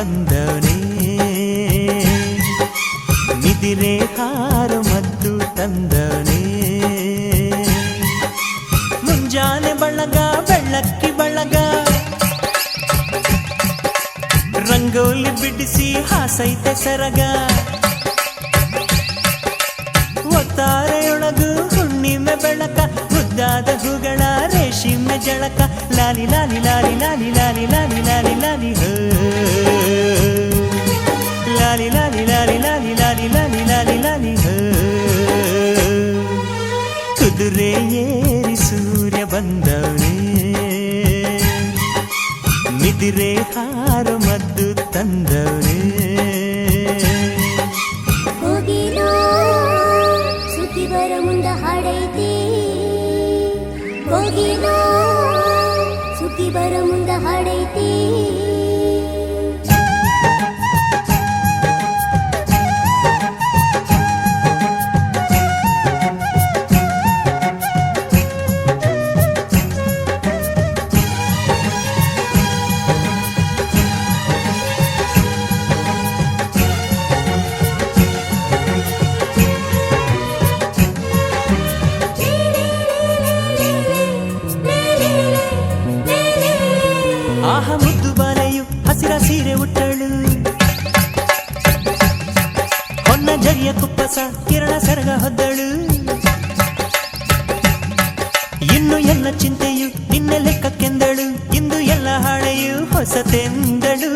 ಬಂದವನೇ. ನಿದಿರೆ ಹಾರ ಮದ್ದು ತಂದವನೇ. ಮುಂಜಾನೆ ಬಳಗ ಬೆಳ್ಳಕ್ಕಿ ಬಳಗ. ರಂಗೋಲಿ ಬಿಡಿಸಿ ಹಾಸೈತೆ ಸರಗ. ಒತ್ತಾರೆಯೊಳಗು ಹುಣ್ಣಿಮೆ ಬೆಳಕ, ಮುದ್ದಾದ ಹೂಗಳ ರೇಷಿಮೆ ಜಳಕ. ಲಾಲಿ ಲಾಲಿ ಲಾಲಿ ಲಾಲಿ ಲಾಲಿ ಲಾಲಿ ಲಾಲಿ ಲಾಲಿ, ಹೋ. ಕುದುರೆ ಏರಿ ಸೂರ್ಯ ಬಂದವನೇ ನಿದಿರೆ ಹಾರ ಮದ್ದು ತಂದವನೇ ಹೋಗಿರೋ ಸುದ್ದಿ ಬರ ಮುಂದ ಹಾಡೈತಿ ಹೋಗಿರೋ ಸುದ್ದಿ ಬರ ಮುಂದ ಹಾಡೈತಿ ಹಸಿರ ಸೀರೆ ಉಟ್ಟಳು. ಹೊನ್ನ ಜರಿಯ ಕುಪ್ಪಸ ಕಿರಣ ಸರಗ ಹೊದ್ದಳು. ಇನ್ನು ಎಲ್ಲ ಚಿಂತೆಯು ನಿನ್ನೆ ಲೆಕ್ಕಕ್ಕೆಂದಳು. ಇಂದು ಎಲ್ಲ ಹಾಳೆಯು ಹೊಸತೆಂದಳು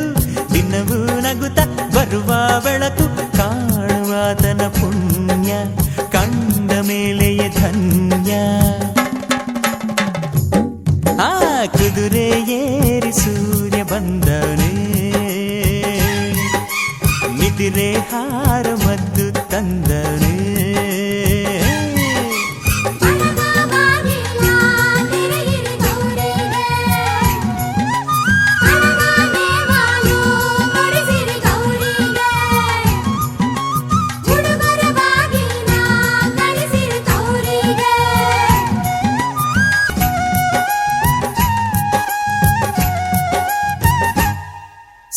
ದಿನವೂ ನಗುತ್ತ ಬರುವ ಬೆಳಕು ಕಾಣುವಾತನ ರೇಹಾರ ಮತ್ತು ತಂದರು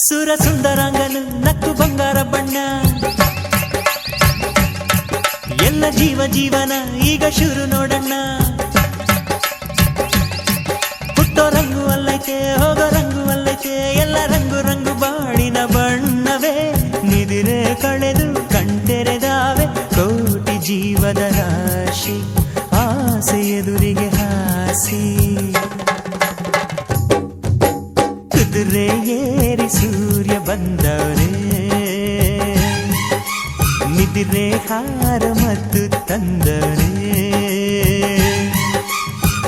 ಸುರ ಸುಂದರಾಂಗನು ನಕ್ಕು ಬಂಗಾರ ಬಣ್ಣ. ಎಲ್ಲ ಜೀವ ಜೀವನ ಈಗ ಶುರು ನೋಡಣ್ಣ. ಹುಟ್ಟೋ ರಂಗು ಅಲ್ಲೈತೆ, ಹೋಗೋ ರಂಗು ಅಲ್ಲೈತೆ, ಎಲ್ಲ ರಂಗು ರಂಗು ಬಾಳಿನ ಬಣ್ಣವೇ. ನಿದಿರೆ ಕಳೆದು ಕಣ್ತೆರೆದಾವೆ ಕೋಟಿ ಜೀವದ ರಾಶಿ, ಆಸೆ ಎದುರಿಗೆ ಹಾಸಿ. ಕುದುರೆ ಏರಿ ಸೂರ್ಯ ಬಂದವರೇ ನಿದ್ರೆ ಹಾರ ಮತ್ತು ತಂದವರೇ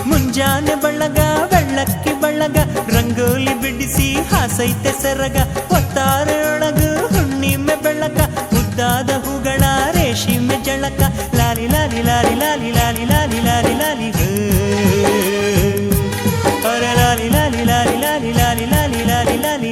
ಮುಂಜಾನೆ ಬಳಗ ಬೆಳ್ಳಕ್ಕಿ ಬಳಗ ರಂಗೋಲಿ ಬಿಡಿಸಿ ಹಾಸೈತೆ ಸರಗ ಒತ್ತಾರೆಯೊಳಗು ಹುಣ್ಣಿಮೆ ಬೆಳಕ ಮುದ್ದಾದ ಹೂಗಳ ರೇಷಿಮೆ ಜಳಕ ಲಾಲಿ ಲಾಲಿ ಲಾಲಿ ಲಾಲಿ ಲಾಲಿ ಲಾಲಿ ಲಾಲಿ ಲಾಲಿ ಲಾಲಿ ಲಾಲಿ ಲಾಲಿ ಲಾಲಿ ಲಾಲಿ ಲಾಲಿ ಲಾಲಿ